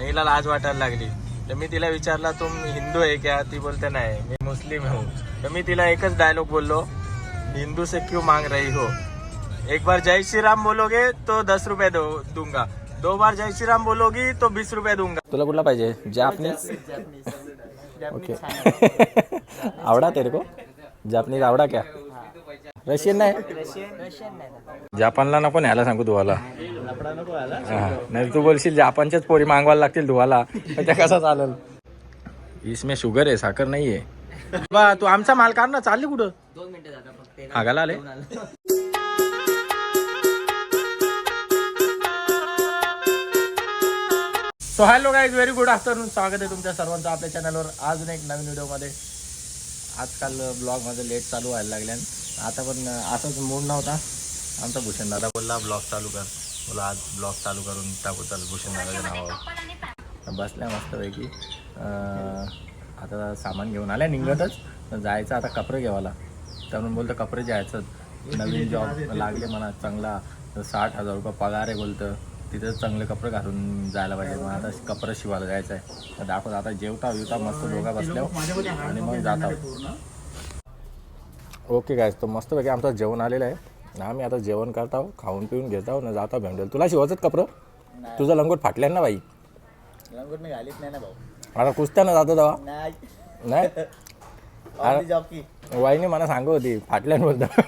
आणि हिला लाज वाटायला लागली. तर मी तिला विचारला तुम हिंदू आहे क्या? ती बोलते नाही मी मुस्लिम हूँ. तर मी तिला एकच डायलॉग बोललो हिंदू से क्यों मांग रही हो? एक बार जय श्री राम बोलोगे तो दस रुपये दो दूंगा. दो बार जय श्री राम बोलोगी तो बीस रुपये दूंगा. तुला कुठला पाहिजे? जापनीज ओके आवडा तेरे को? जापनीज आवडा क्या? रशियन नाही? जपानला नको न्यायला सांगू तुम्हाला. नाही तू बोलशील जापानच्याच पोरी मागवायला लागतील धुवाला त्या कसा चालेल? इसमे शुगर आहे साखर नाहीये. बा तू आमचा माल काढ ना चालली कुठं? दोन मिनिटं आगाला आले. So hello guys very good afternoon स्वागत आहे तुमच्या सर्वांचं आपल्या चॅनलवर अजून एक नवीन व्हिडिओमध्ये आजकाल ब्लॉगमध्ये लेट चालू व्हायला लागल्या आता पण असाच मूड नव्हता. आमचा भूषण दादा बोलला ब्लॉग चालू कर. बोला आज ब्लॉग चालू करून टाकू चाल भूषण दादाच्या नावावर. बसल्या मस्तपैकी. आता सामान घेऊन आल्या निघतच. जायचं आता कपडे घ्यावाला. त्यामुळे बोलतं कपडे घ्यायचं नवीन जॉब लागले मला चांगला. साठ हजार रुपये पगार आहे बोलतं. तिथं चांगले कपडे घालून जायला पाहिजे मग आता कपडे शिवायला जायचं आहे. तर दाखवत आता जेवता विवता मस्त दोघा बसल्यावर. आणि मग जात. ओके काय तो मस्तपैकी आमचं जेवण आलेलं आहे. आम्ही आता जेवण करताव खाऊन पिऊन घेताव ना जाता भेंडेल. तुला शिवायचं कपडं तुझं लंगोट फाटल्या ना बाई. रंगोट मी घालीत नाही ना भाऊ. आता कुस्त्यानं जातो तेव्हा. नाही. नाही? On jockey. वाईने मला सांगत होती फाटल्यान बोलता.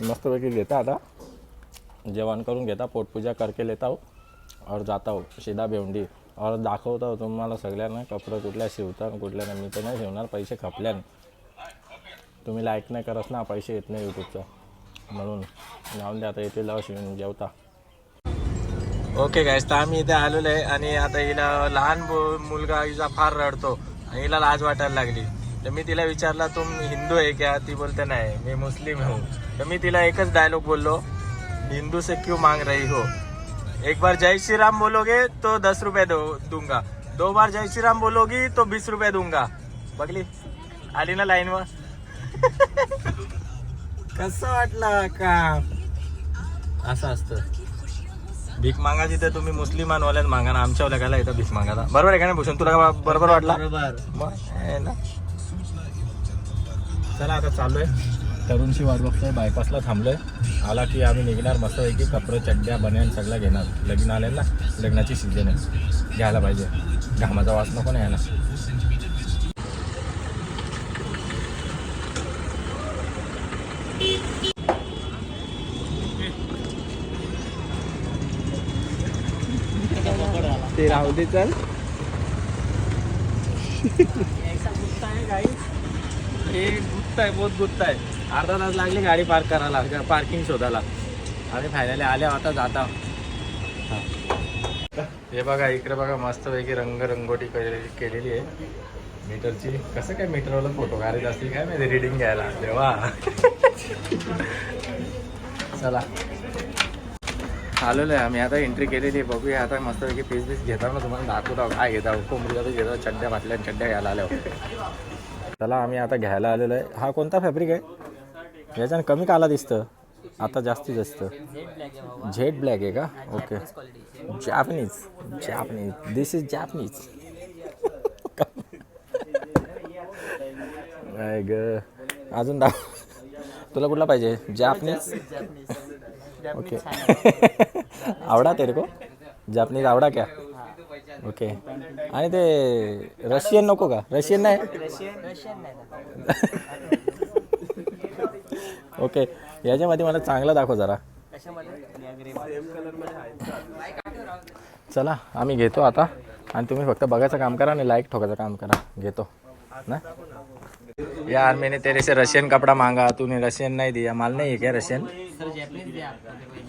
मस्तपैकी घेता आता. जेवण करून घेता पोटपूजा करके लेता हो. और जाता हो सीधा भेंडी. और दाखवता हो तुम्हाला सगळ्यांना कपडे कुठल्या शिवता कुठल्या नाही मी तर नाही शिवणार पैसे खपल्यान. तुम्ही लाईक नाही करत ना पैसे येत नाही यूट्यूबचं म्हणून जाऊन द्या आता इथे जाऊ शिवून जेवता. ओके गायस तर आम्ही इथे आलेलो आहे आणि आता हिला लहान मुलगा हिचा फार रडतो आणि हिला लाज वाटायला लागली. तर मी तिला विचारला तुम हिंदू आहे क्या? ती बोलते नाही मी मुस्लिम हूँ. तर मी तिला एकच डायलॉग बोललो हिंदू से क्यों मांग रही हो? एक बार जय श्री राम बोलोगे तो दस रुपये दो दूंगा. दो बार जय श्री राम बोलोगी तो बीस रुपये दूंगा. बघली आली ना लाईनवर कसं वाटलं का? असं असतं. भीक मागा तिथे तुम्ही मुस्लिमांवाल्याच मागा ना आमच्यावाल्या काय इथं भीक मागायला. बरोबर आहे का नाही भूषण? तुला बरोबर वाटला? मग आहे ना. चला आता चालू आहे तरुणशी वाट बघतोय बायपासला थांबलोय. आला की आम्ही निघणार मस्तपैकी कपडे चड्ड्या बन्यान सगळं घेणार. लग्न आले ना? लग्नाची सीजन आहे. घ्यायला पाहिजे. घामाचा वास नको ना यायला. ते राहू दे चल. ऐसा हे गुत्ता आहे बहुत गुत्ता आहे. अर्धा तास लागली गाडी पार्क करायला पार्किंग शोधायला. अरे फायनली आल्या आता जाता. हे बघा इकडे बघा मस्तपैकी रंगरंगोटी केलेली केलेली आहे. मीटरची कसं काय मीटरवाला फोटो काढत असतील काय माहिती? रिडिंग घ्यायला. देवा. चला. आलेलो आहे आम्ही. आता एंट्री केलेली आहे. बघूया. आता मस्तपैकी पीस बीस घेताना तुम्हाला. दाखवतो. काय घेता कोंबडीला तर घेतो. चड्ड्या फाटल्या चड्ड्या घ्यायला आल्या चला आम्ही आता घ्यायला आलेलो आहे. हा कोणता फॅब्रिक आहे? याच्यानं कमी काला दिसतं. आता जास्तीत जास्त. झेड ब्लॅक आहे का? Okay Japanese Japanese this is Japanese नाही ग अजून दाखव तुला कुठला पाहिजे? जॅपनीज ओके आवडा तेरे को जॅपनीज आवडा क्या? ओके आणि ते रशियन नको का? रशियन नाही? रशियन रशियन नाही. ओके याच्यामध्ये मला चांगला दाखव जरा. चला आम्ही घेतो आता. आणि तुम्ही फक्त बघायचं काम करा आणि लाईक ठोकायचं काम करा. घेतो. ना? यार मैंने तेरे से रशियन कपड़ा मांगा तूने रशियन नहीं दिया माल नाही आहे क्या रशियन सर जॅपनीज द्या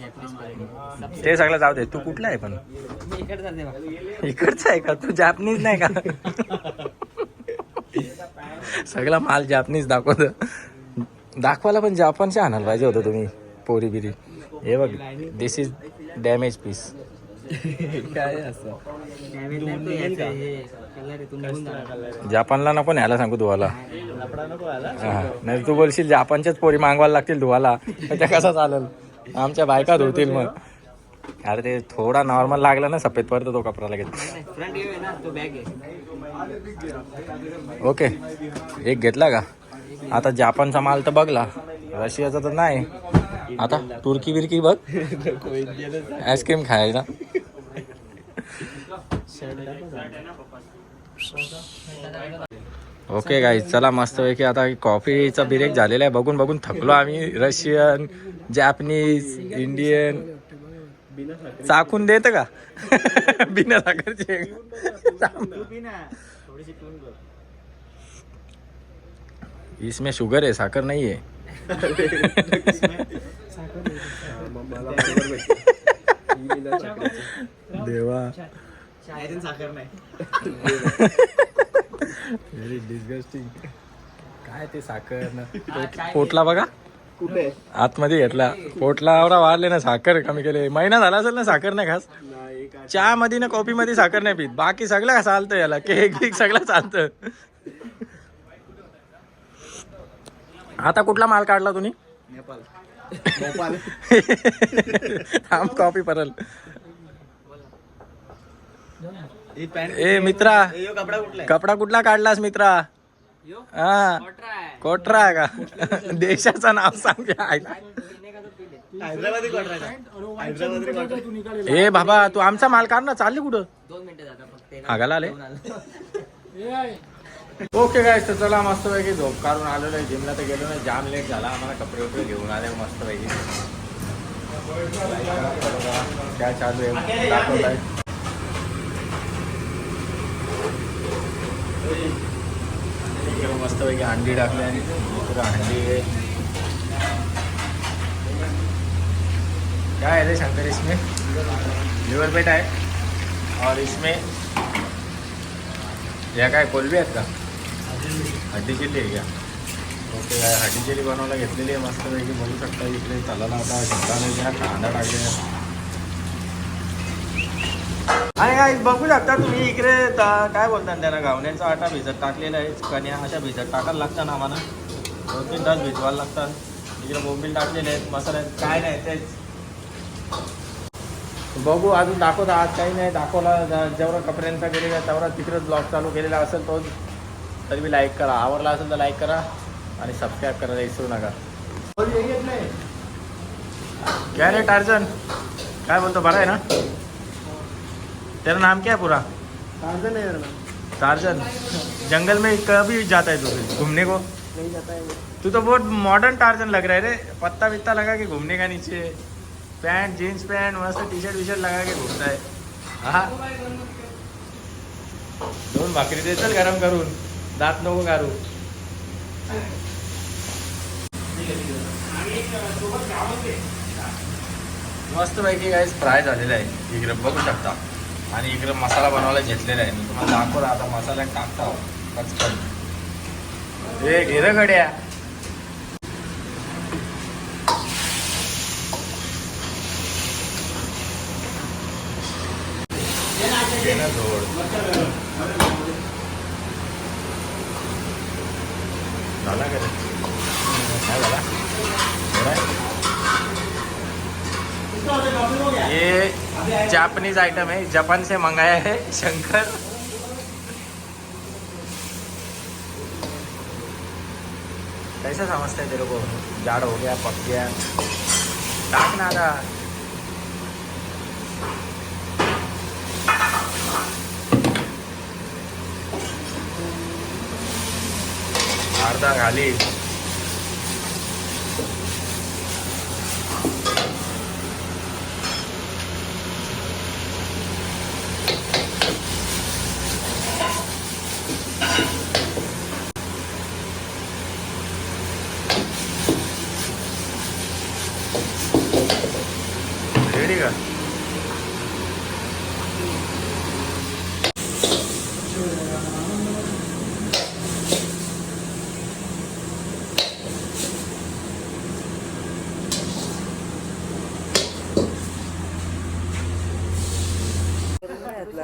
जॅपनीज क्वालिटी ते सगळं जाऊ दे तू कुठला आहे पण? इकडचा आहे का? तू जापनीज नाही का? सगळा माल जापनीज दाखवत. दाखवायला पण जापानचे आणायला पाहिजे होतं तुम्ही पोरी बिरी. हे बघ दिस इज डॅमेज पीस काय असं? जापानला नको न्यायला सांगू धुवाला. नाही तू बोलशील जापानच्याच पोरी मागवायला लागतील धुवाला. तर त्या कसा चालेल? आमच्या बायका धुतील मग. अरे ते थोडा नॉर्मल लागला ना सफेद पडतो तो कपडा लगेच फ्रंट आहे ना तो बॅग आहे. ओके एक घेतला का? आता जापानचा माल तर बघला. रशियाचा तर नाही. आता तुर्की बिरकी बघ आईस्क्रीम खायला. ओके गाई चला मस्तपैकी आता कॉफीचा ब्रेक झालेला आहे. बघून बघून थकलो आम्ही. रशियन जॅपनीज इंडियन चाकून देत का? बिना साखरचे. इसमें शुगर है साखर नहीं है देवा. शाळेतून साखर नाही. व्हेरी डिस्गस्टिंग काय ते साखर न? पोट- पोटला बघा. कुठे? आतमध्ये घेतला. पोटला आवडा वाढले ना साखर कमी केले. महिना झाला असेल ना साखर नाही खास. चहा मध्ये ना कॉफी मध्ये साखर नाही पीत. बाकी सगळं चालतं याला. केक बिक सगळं चालतं. आता कुठला माल काढला तुम्ही? नेपाल. नेपाल. थांब कॉफी परल. ए मित्रा. कपडा कुठला कपडा कुठला काढलास मित्रा? यो? हा. कोटरा आहे? का? देशाचं नाव सांग ए बाबा तू आमचा माल काढ ना चालली कुठं? हागाला आले. ओके काय तर चला मस्त पैकी झोप काढून आलेलो आहे. जिमला तर गेलो नाही. जाम लेट झाला. आम्हाला कपडे वपडे घेऊन आले मस्त पैकी काय चालू आहे? दाखवताय मस्त पैकी अंडी टाकले आणि पुरा अंडी आहे. क्या है रे शंकर इसमें? लिवर पेट आहे. और इसमें या काय कोलबी आहेत का? हड्डी चिल्ली आहे का ओके हड्डी चिल्ली बनवायला घेतलेली आहे मस्त पैकी बघू शकता इकडे चालायला आता शिमला नाही कांदा टाकले आणि काय बघू शकता तुम्ही इकडे काय बोलतात त्याला घावण्याचा आटा भिजत टाकलेला आहे. कण्या अशा भिजत टाकायला लागतात आम्हाला. दोन तीन तास भिजवायला लागतात. इकडे बोंबील टाकलेले आहेत मसाले. काय नाही तेच. बघू अजून दाखवता आज काही नाही. दाखवला जेवढा कपड्यांचा गेलेला तेवढा तिकडेच ब्लॉग चालू केलेला असेल तोच तरी मी लाईक करा. आवडला असेल तर लाईक करा आणि सबस्क्राईब करायला विसरू नका. क्या रे टार्जन काय बोलतो बरं आहे ना? तेरा नाम क्या है पूरा? टार्जन है टार्जन जंगल में कभी जाता है तू फिर घूमने को? नहीं जाता है तू तो बहुत मॉडर्न टार्जन लग रहा है रे। पत्ता वित्ता लगा के घूमने का नीचे। पैंट जीन्स पैंट मस्त टी शर्ट वी शर्ट लगा के घूमता है। हा। दोन भाकरी दे चल गरम करून दात नको गारू। मस्त पैकी काय फ्राय झालेला आहे. इकडे बघू शकता. आणि इकडे मसाला बनवायला घेतलेला आहे. मी तुम्हाला दाखवला आता मसाला टाकता हो. पचकन हे घे गड्या. झाला का काय झाला. हे जापानीज आइटम है जापान से मंगाया है शंकर. कैसा समझते है तेरे को? जाड़ हो गया पक गया. टाक ना था अर्धा खाली रेडी का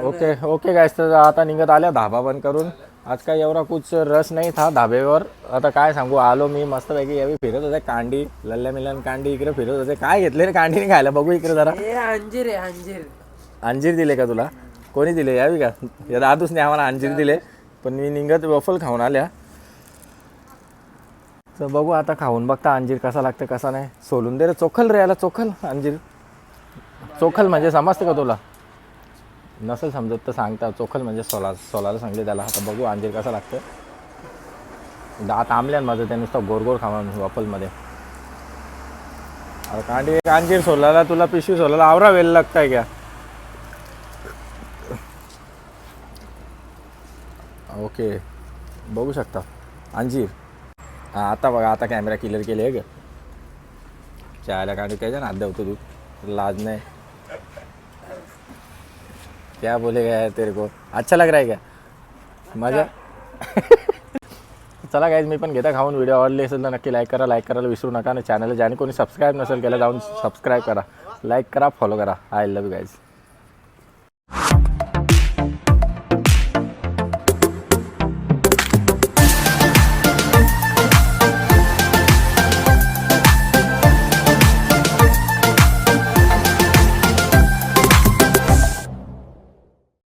ओके ओके गायस तर आता निघत आल्या धाबा बंद करून. आज काय एवढा कुछ रस नाही था धाब्यावर आता काय सांगू आलो मी मस्तपैकी. यावी फिरत होते कांडी लल्ल्या मिलन कांडी इकडे फिरत होते. काय घेतले रे कांडी नाही खायला? बघू इकडे जरा. अंजीर आहे अंजीर. अंजीर दिले का तुला? कोणी दिले? यावी का? या दादूच नाही आम्हाला अंजीर दिले. पण मी निघत वफल खाऊन आल्या. तर बघू आता खाऊन बघता अंजीर कसा लागतं कसा नाही. सोलून दे रे चोखल रे याला चोखल अंजीर. चोखल म्हणजे समजतं का तुला? नसेल समजत तर सांगता. चोखल म्हणजे सोला सोलाला सांगले त्याला आता बघू अंजीर कसं लागतं. दात आंबल्यान माझं ते नुसतं गोरगोर खावा वफलमध्ये. अरे कांडी एक अंजीर सोलाला तुला पिशवी सोलाला आवरा वेल लागताय का? ओके. बघू शकता. अंजीर. हा आता बघा आता कॅमेरा क्लिअर केले आहे का चायला कांडी त्याच्या ना हात धावतो तू. लाज नाही. क्या बोलेगा यार तेरे को? अच्छा लग रहा है क्या? मजा? चला गाईज मी पण घेता खाऊन व्हिडिओ आवडले असेल तर नक्की लाईक करा लाईक करायला विसरू नका. आणि चॅनलला ज्याने कोणी सबस्क्राईब नसेल केलं जाऊन सबस्क्राईब करा. लाईक करा फॉलो करा. I love you guys